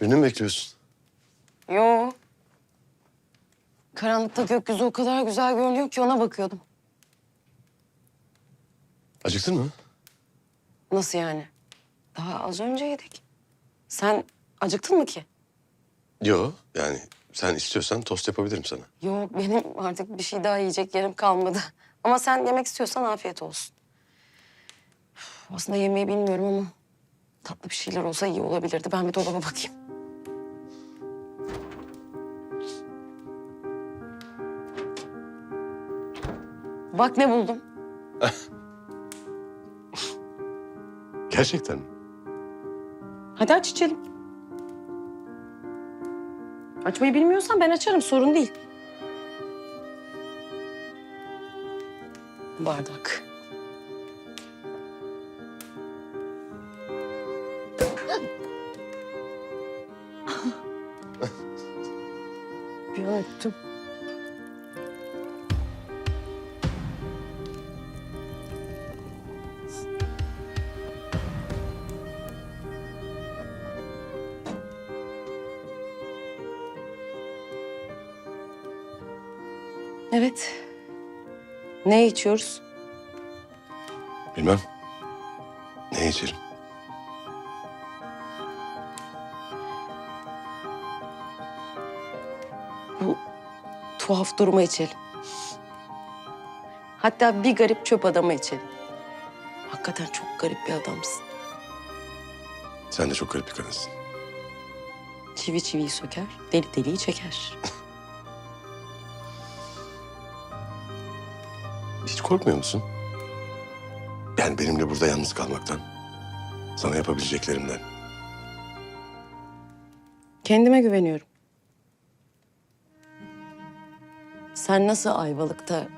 Birini mi bekliyorsun? Yo. Karanlıkta gökyüzü o kadar güzel görünüyor ki ona bakıyordum. Acıktın mı? Nasıl yani? Daha az önce yedik. Sen acıktın mı ki? Yo yani sen istiyorsan tost yapabilirim sana. Yo benim artık bir şey daha yiyecek yerim kalmadı. Ama sen yemek istiyorsan afiyet olsun. Aslında yemeği bilmiyorum ama tatlı bir şeyler olsa iyi olabilirdi. Ben bir dolaba bakayım. Bak ne buldum. Gerçekten mi? Hadi aç içelim. Açmayı bilmiyorsan ben açarım sorun değil. Bardak. İçiyoruz? Bilmem. Ne içerim? Bu tuhaf duruma içelim. Hatta bir garip çöp adama içelim. Hakikaten çok garip bir adamsın. Sen de çok garip bir kadınsın. Çivi çiviyi söker, deli deliyi çeker. Hiç korkmuyor musun? Yani benimle burada yalnız kalmaktan. Sana yapabileceklerimden. Kendime güveniyorum. Sen nasıl Ayvalık'ta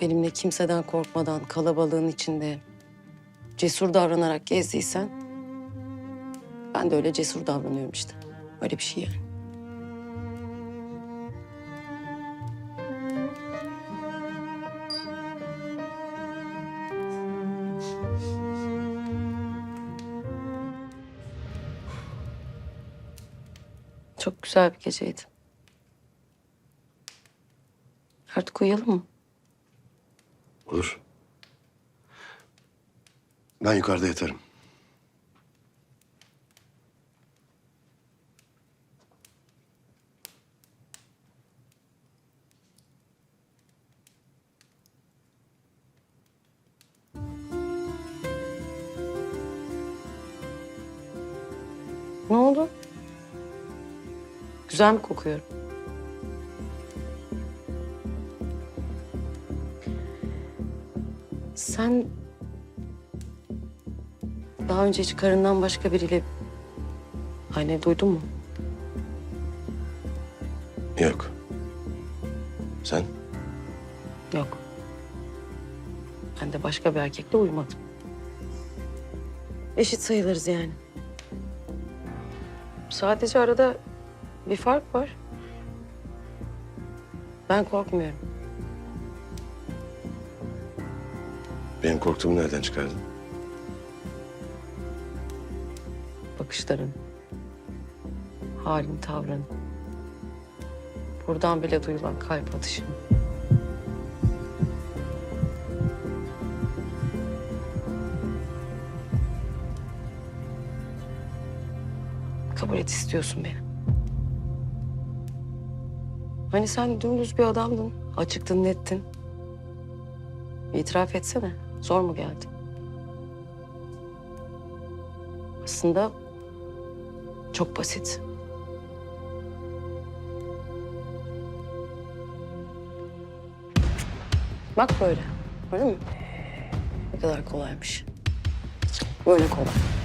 benimle kimseden korkmadan kalabalığın içinde cesur davranarak gezdiysen ben de öyle cesur davranıyorum işte. Öyle bir şey yani. Çok güzel bir geceydi. Artık uyuyalım mı? Olur. Ben yukarıda yatarım. Güzel mi kokuyorum? Sen daha önce hiç karından başka biriyle aynı duydun mu? Yok. Sen? Yok. Ben de başka bir erkekle uyumadım. Eşit sayılırız yani. Sadece arada bir fark var. Ben korkmuyorum. Benim korktuğumu nereden çıkardın? Bakışların, halin, tavrın. Buradan bile duyulan kalp atışın. Kabul et istiyorsun beni. Hani sen dümdüz bir adamdın, açıktın, nettin. İtiraf etsene, zor mu geldi? Aslında çok basit. Bak böyle. Öyle mi? Ne kadar kolaymış. Böyle kolay.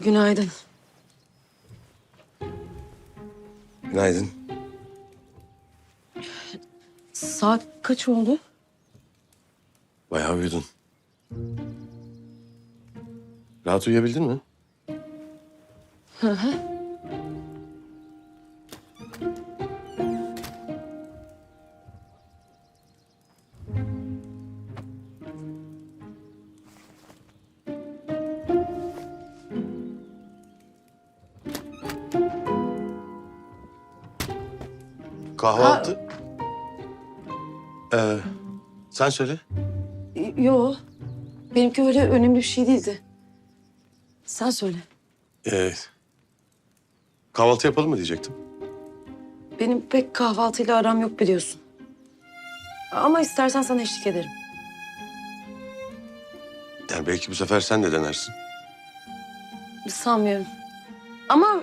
Günaydın. Günaydın. Saat kaç oldu? Bayağı uyudun. Rahat uyuyabildin mi? Hı hı. Ee, sen söyle. Yo. Benimki öyle önemli bir şey değildi. Sen söyle. Ee, kahvaltı yapalım mı diyecektim. Benim pek kahvaltıyla aram yok biliyorsun. Ama istersen sana eşlik ederim. Yani belki bu sefer sen de denersin. Sanmıyorum. Ama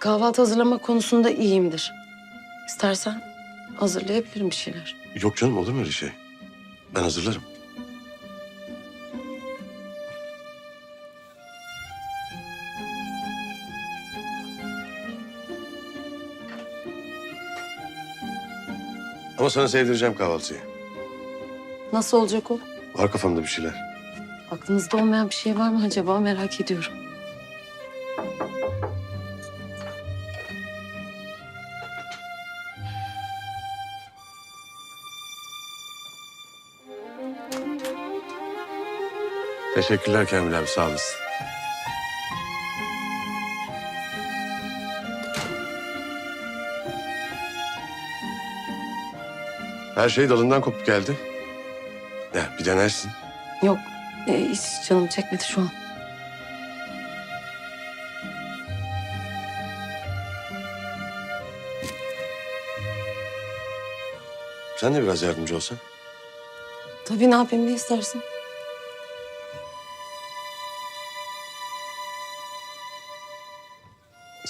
kahvaltı hazırlama konusunda iyiyimdir. İstersen hazırlayabilirim bir şeyler. Yok canım olur mu öyle şey? Ben hazırlarım. Ama sana sevdireceğim kahvaltıyı. Nasıl olacak o? Var kafamda bir şeyler. Aklınızda olmayan bir şey var mı acaba merak ediyorum. Teşekkürler Kamil abi sağ olasın. Her şey dalından kopup geldi. Ya bir denersin. Yok e, hiç canım çekmedi şu an. Sen de biraz yardımcı olsan. Tabii ne yapayım ne istersin?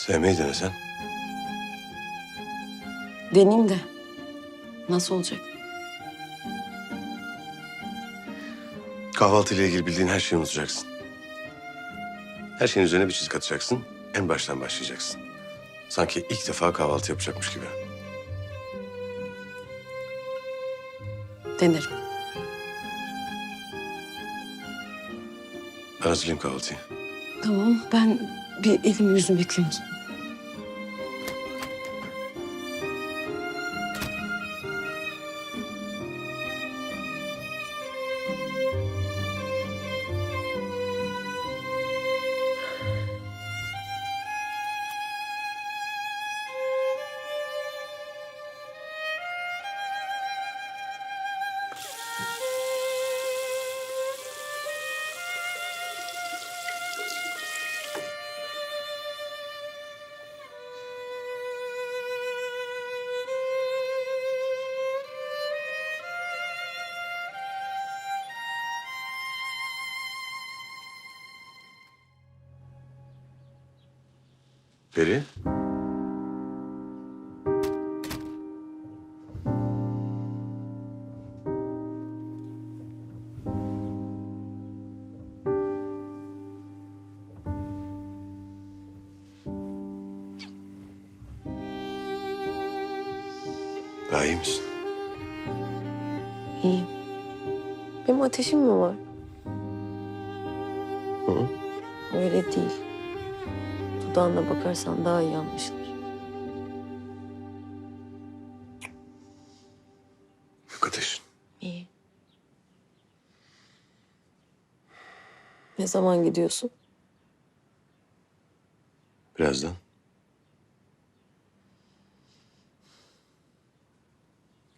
Sevmeyi denesen. Deneyeyim de. Nasıl olacak? Kahvaltıyla ilgili bildiğin her şeyi unutacaksın. Her şeyin üzerine bir çizik atacaksın. En baştan başlayacaksın. Sanki ilk defa kahvaltı yapacakmış gibi. Denerim. Ben hazırlayayım kahvaltıyı. Tamam ben bir elimi yüzümü yıkayayım. o zaman. Peri. Ateşim mi var? Hı hı. Öyle değil. Dudağına bakarsan daha iyi anlaşılır. Yok ateşin. İyi. Ne zaman gidiyorsun? Birazdan.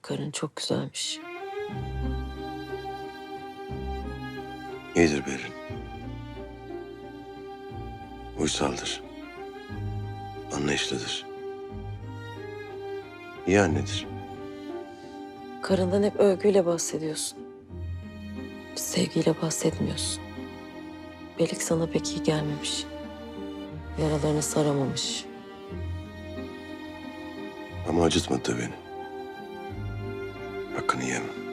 Karın çok güzelmiş. İyidir Berin. Uysaldır. Anlayışlıdır. İyi annedir. Karından hep övgüyle bahsediyorsun. Sevgiyle bahsetmiyorsun. Belik sana pek iyi gelmemiş. Yaralarını saramamış. Ama acıtmadı da beni. Hakkını yemem.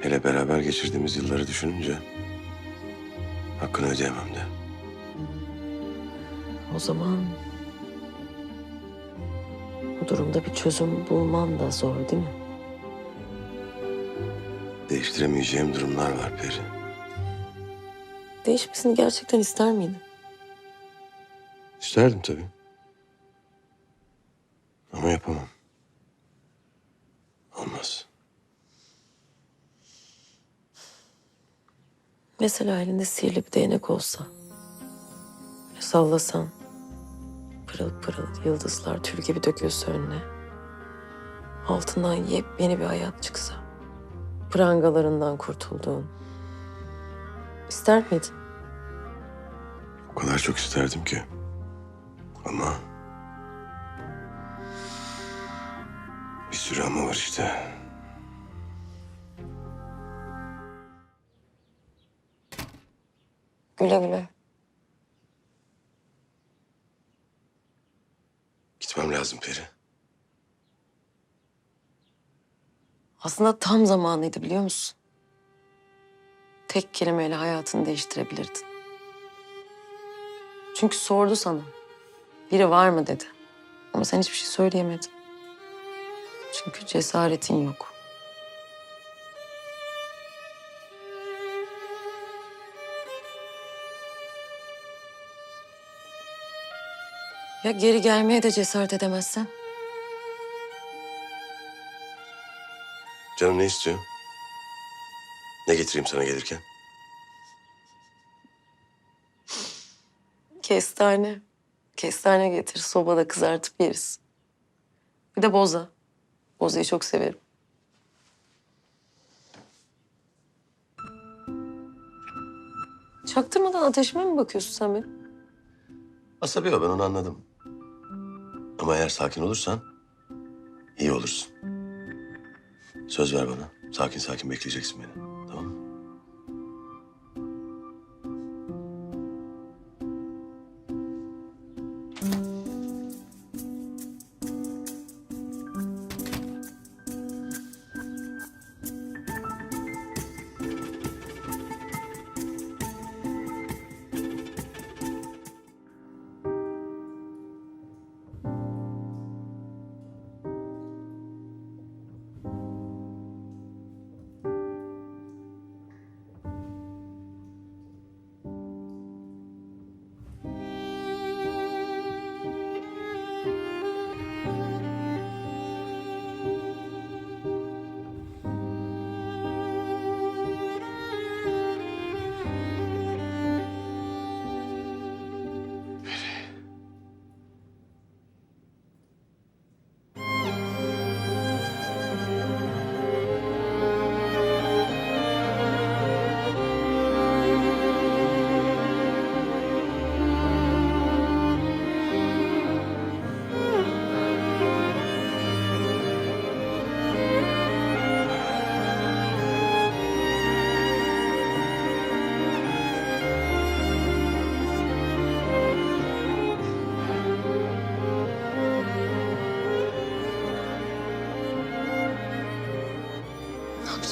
Hele beraber geçirdiğimiz yılları düşününce... ...hakkını ödeyemem de. O zaman bu durumda bir çözüm bulman da zor değil mi? Değiştiremeyeceğim durumlar var Peri. Değişmesini gerçekten ister miydin? İsterdim tabii. Ama yapamam. Mesela elinde sihirli bir değnek olsa. Böyle sallasan. Pırıl pırıl yıldızlar tül gibi dökülse önüne. Altından yepyeni bir hayat çıksa. Prangalarından kurtulduğun. İster miydin? O kadar çok isterdim ki. Ama... Bir sürü ama var işte. Güle güle. Gitmem lazım Peri. Aslında tam zamanıydı biliyor musun? Tek kelimeyle hayatını değiştirebilirdin. Çünkü sordu sana. Biri var mı dedi. Ama sen hiçbir şey söyleyemedin. Çünkü cesaretin yok. Ya geri gelmeye de cesaret edemezsen? Canım ne istiyor? Ne getireyim sana gelirken? Kestane. Kestane getir. Sobada kızartıp yeriz. Bir de boza. Bozayı çok severim. Çaktırmadan ateşime mi bakıyorsun sen benim? Asabi o ben onu anladım. Ama eğer sakin olursan iyi olursun. Söz ver bana. Sakin sakin bekleyeceksin beni.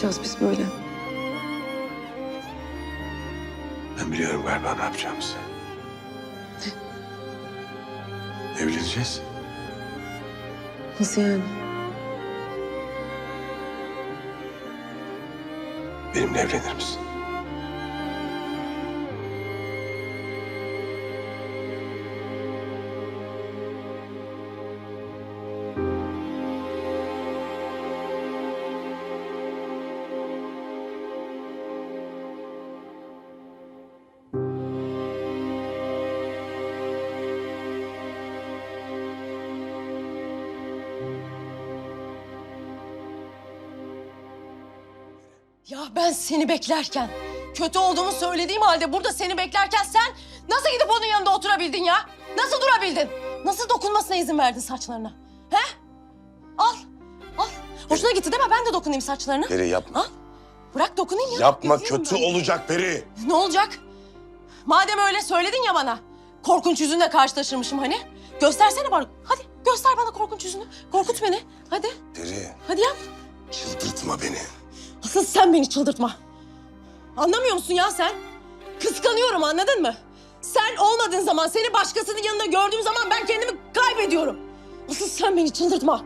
Yapacağız biz böyle? Ben biliyorum galiba ne yapacağımızı. Evleneceğiz. Nasıl yani? Benimle evlenir misin? Ya ben seni beklerken, kötü olduğumu söylediğim halde burada seni beklerken sen nasıl gidip onun yanında oturabildin ya? Nasıl durabildin? Nasıl dokunmasına izin verdin saçlarına? He? Al, al. Hoşuna gitti değil mi? Ben de dokunayım saçlarına. Peri yapma. Al. Bırak dokunayım ya. Yapma kötü ben. olacak Peri. Ne olacak? Madem öyle söyledin ya bana. Korkunç yüzünle karşılaşırmışım hani. Göstersene bana. Hadi göster bana korkunç yüzünü. Korkut beni. Hadi. Peri Hadi yap. çıldırtma beni. Asıl sen beni çıldırtma. Anlamıyor musun ya sen? Kıskanıyorum anladın mı? Sen olmadığın zaman, seni başkasının yanında gördüğüm zaman ben kendimi kaybediyorum. Asıl sen beni çıldırtma.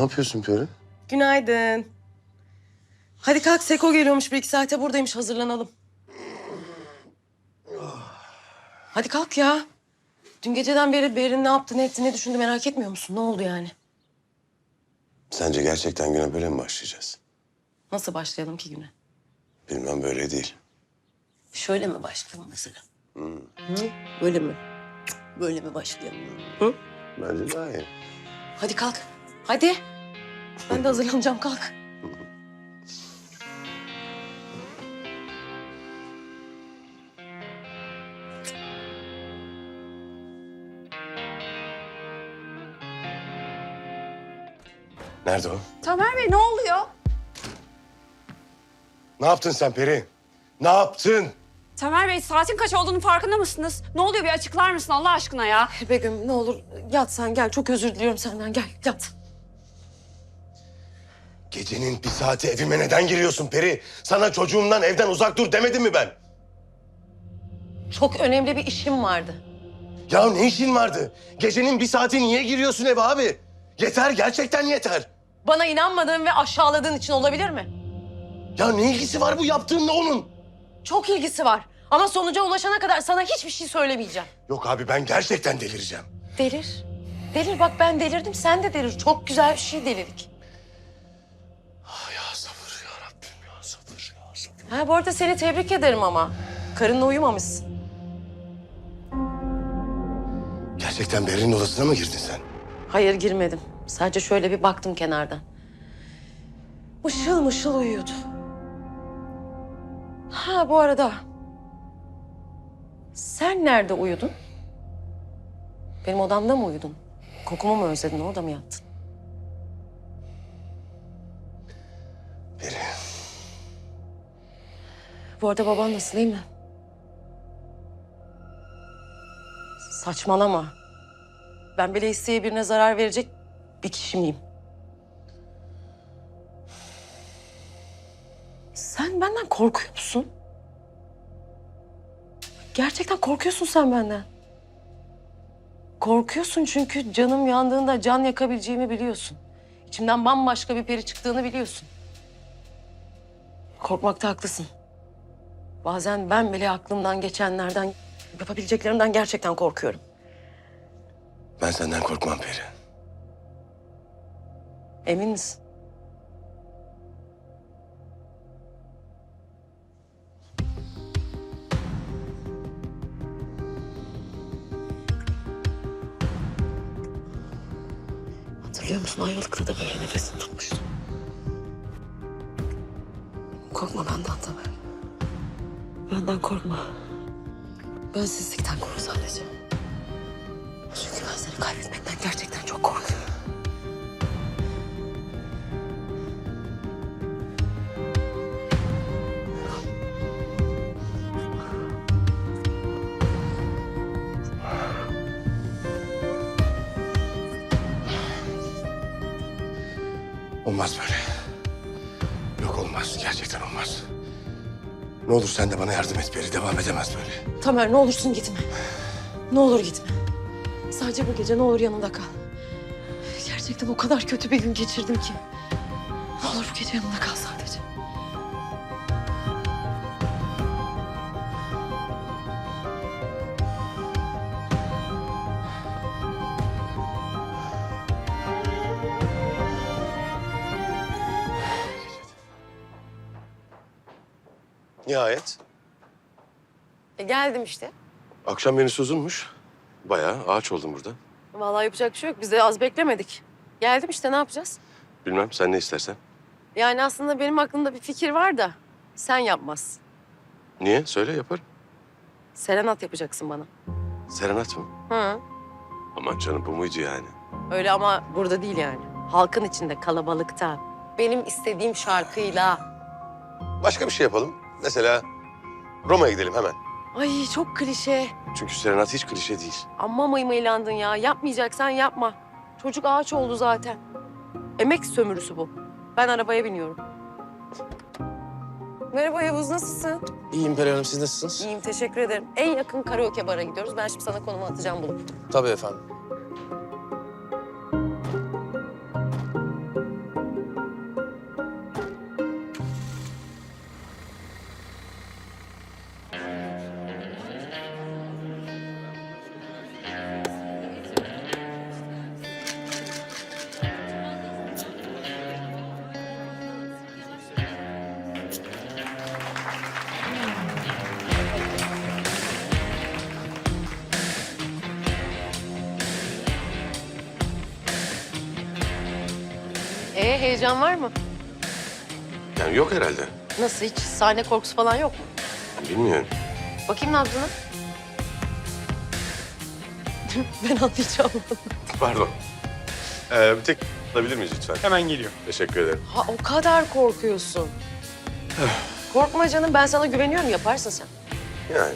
Ne yapıyorsun Peri? Günaydın. Hadi kalk Seko geliyormuş bir iki saate buradaymış hazırlanalım. Hadi kalk ya. Dün geceden beri Berin ne yaptı ne etti ne düşündü merak etmiyor musun? Ne oldu yani? Sence gerçekten güne böyle mi başlayacağız? Nasıl başlayalım ki güne? Bilmem böyle değil. Şöyle mi başlayalım mesela? Hı? Böyle mi? Böyle mi başlayalım? Hı? Bence daha iyi. Hadi kalk. Hadi. Ben de hazırlanacağım kalk. Nerede o? Tamer Bey ne oluyor? Ne yaptın sen Peri? Ne yaptın? Tamer Bey saatin kaç olduğunu farkında mısınız? Ne oluyor bir açıklar mısın Allah aşkına ya? Begüm ne olur yat sen gel. Çok özür diliyorum senden gel yat. Gecenin bir saati evime neden giriyorsun Peri? Sana çocuğumdan evden uzak dur demedim mi ben? Çok önemli bir işim vardı. Ya ne işin vardı? Gecenin bir saati niye giriyorsun eve abi? Yeter gerçekten yeter. Bana inanmadığın ve aşağıladığın için olabilir mi? Ya ne ilgisi var bu yaptığınla onun? Çok ilgisi var. Ama sonuca ulaşana kadar sana hiçbir şey söylemeyeceğim. Yok abi ben gerçekten delireceğim. Delir. Delir bak ben delirdim sen de delir. Çok güzel bir şey delilik. Ha bu arada seni tebrik ederim ama. Karınla uyumamışsın. Gerçekten Berin'in odasına mı girdin sen? Hayır girmedim. Sadece şöyle bir baktım kenardan. Mışıl mışıl uyuyordu. Ha bu arada. Sen nerede uyudun? Benim odamda mı uyudun? Kokumu mu özledin? Orada mı yattın? Bu arada baban nasıl değil mi? Saçmalama. Ben bile isteye birine zarar verecek bir kişi miyim? Sen benden korkuyor musun? Gerçekten korkuyorsun sen benden. Korkuyorsun çünkü canım yandığında can yakabileceğimi biliyorsun. İçimden bambaşka bir peri çıktığını biliyorsun. Korkmakta haklısın. Bazen ben bile aklımdan geçenlerden, yapabileceklerimden gerçekten korkuyorum. Ben senden korkmam Peri. Emin misin? Hatırlıyor musun Ayvalık'ta da böyle nefesini tutmuştum. Korkma benden Tamer. Benden korkma. Bensizlikten kork sadece. Çünkü ben seni kaybetmekten gerçekten çok korkuyorum. Ne olur sen de bana yardım et Peri. Devam edemez böyle. Tamer ne olursun gitme. Ne olur gitme. Sadece bu gece ne olur yanında kal. Gerçekten o kadar kötü bir gün geçirdim ki. Ne olur bu gece yanında kal Nihayet. E geldim işte. Akşam menüsü uzunmuş. Bayağı ağaç oldum burada. Vallahi yapacak bir şey yok. Biz de az beklemedik. Geldim işte ne yapacağız? Bilmem sen ne istersen. Yani aslında benim aklımda bir fikir var da sen yapmazsın. Niye? Söyle yaparım. Serenat yapacaksın bana. Serenat mı? Hı. Aman canım bu muydu yani? Öyle ama burada değil yani. Halkın içinde, kalabalıkta. Benim istediğim şarkıyla. Başka bir şey yapalım. Mesela Roma'ya gidelim hemen. Ay çok klişe. Çünkü serenat hiç klişe değil. Amma mıymıylandın ya. Yapmayacaksan yapma. Çocuk ağaç oldu zaten. Emek sömürüsü bu. Ben arabaya biniyorum. Merhaba Yavuz, nasılsın? İyiyim Peri Hanım, siz nasılsınız? İyiyim, teşekkür ederim. En yakın karaoke bara gidiyoruz. Ben şimdi sana konumu atacağım bulup. Tabii efendim. Yok herhalde. Nasıl, hiç sahne korkusu falan yok mu? Bilmiyorum. Bakayım nabzına. ben anlayacağım. Pardon. Ee, bir tek alabilir miyiz lütfen? Hemen geliyor. Teşekkür ederim. Ha o kadar korkuyorsun. Korkma canım, ben sana güveniyorum. Yaparsın sen. Yani.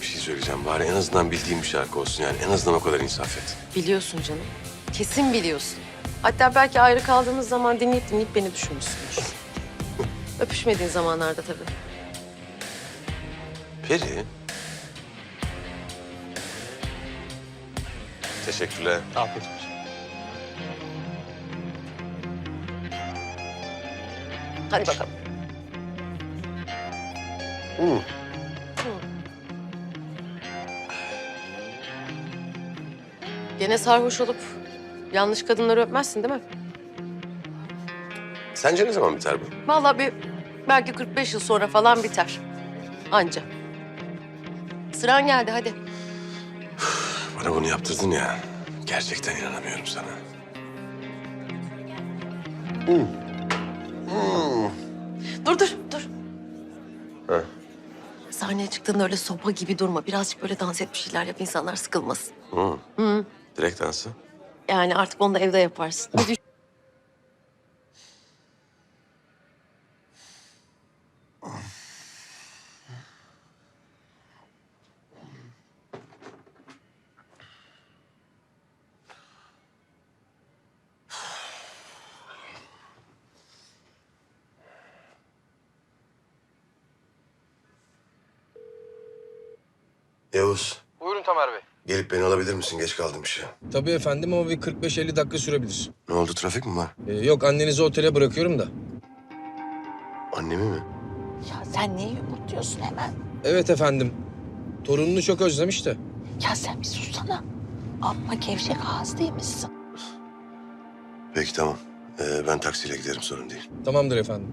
Bir şey söyleyeceğim. Bari en azından bildiğim bir şarkı olsun yani. En azından o kadar insaf et. Biliyorsun canım. Kesin biliyorsun. Hatta belki ayrı kaldığımız zaman dinleyip dinleyip beni düşünmüşsündür. Öpüşmediğin zamanlarda tabii. Peri. Teşekkürler. Afiyet olsun. Hadi bakalım. Hmm. Gene sarhoş olup yanlış kadınları öpmezsin değil mi? Sence ne zaman biter bu? Vallahi bir belki 45 yıl sonra falan biter. Anca. Sıran geldi hadi. Bana bunu yaptırdın ya. Gerçekten inanamıyorum sana. Dur dur dur. Ha. Sahneye çıktığında öyle sopa gibi durma. Birazcık böyle dans et bir şeyler yap insanlar sıkılmasın. Hı. Hı. Direkt dansı. Yani artık onu da evde yaparsın. Bir düş- Yavuz, Buyurun Tamer Bey. Gelip beni alabilir misin? Geç kaldım işe. Tabii efendim ama bir 45-50 dakika sürebilir. Ne oldu, trafik mi var? Ee, yok annenizi otele bırakıyorum da. Annemi mi? Ya sen neyi unutuyorsun hemen? Evet efendim. Torununu çok özlemiş de. Ya sen bir sussana. Amma gevşek ağız değil misin? Peki tamam. Ee, ben taksiyle giderim, sorun değil. Tamamdır efendim.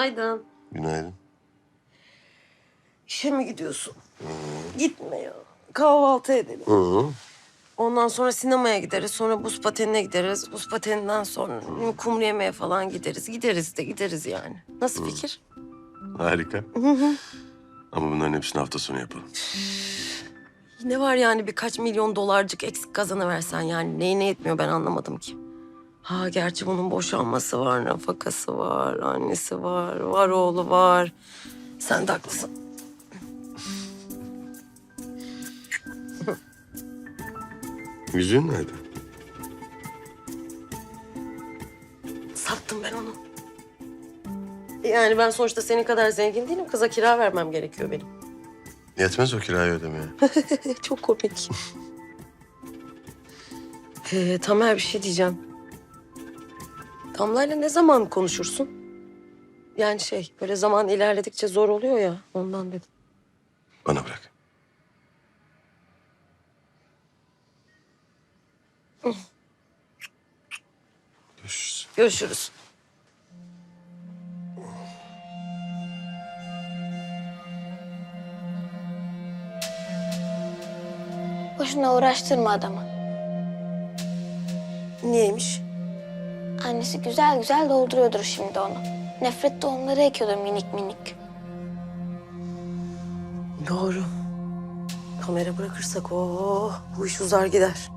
Günaydın. Günaydın. İşe mi gidiyorsun? Gitme ya. Kahvaltı edelim. Hı hı. Ondan sonra sinemaya gideriz. Sonra buz patenine gideriz. Buz pateninden sonra kumru yemeğe falan gideriz. Gideriz de gideriz yani. Nasıl fikir? Harika. Ama bunların hepsini hafta sonu yapalım. Ne var yani birkaç milyon dolarcık eksik kazanıversen yani. Neyine yetmiyor ben anlamadım ki. Ha gerçi bunun boşanması var, nafakası var, annesi var, var oğlu var. Sen de haklısın. Yüzüğün nerede? Sattım ben onu. Yani ben sonuçta senin kadar zengin değilim. Kıza kira vermem gerekiyor benim. Yetmez o kirayı ödemeye. Çok komik. ee, Tamer bir şey diyeceğim. Damla'yla ne zaman konuşursun? Yani şey böyle zaman ilerledikçe zor oluyor ya ondan dedim. Bana bırak. Görüşürüz. Görüşürüz. Boşuna uğraştırma adamı. Niyeymiş? Annesi güzel güzel dolduruyordur şimdi onu. Nefret tohumları ekiyordur minik minik. Doğru. Kamera bırakırsak o bu iş uzar gider.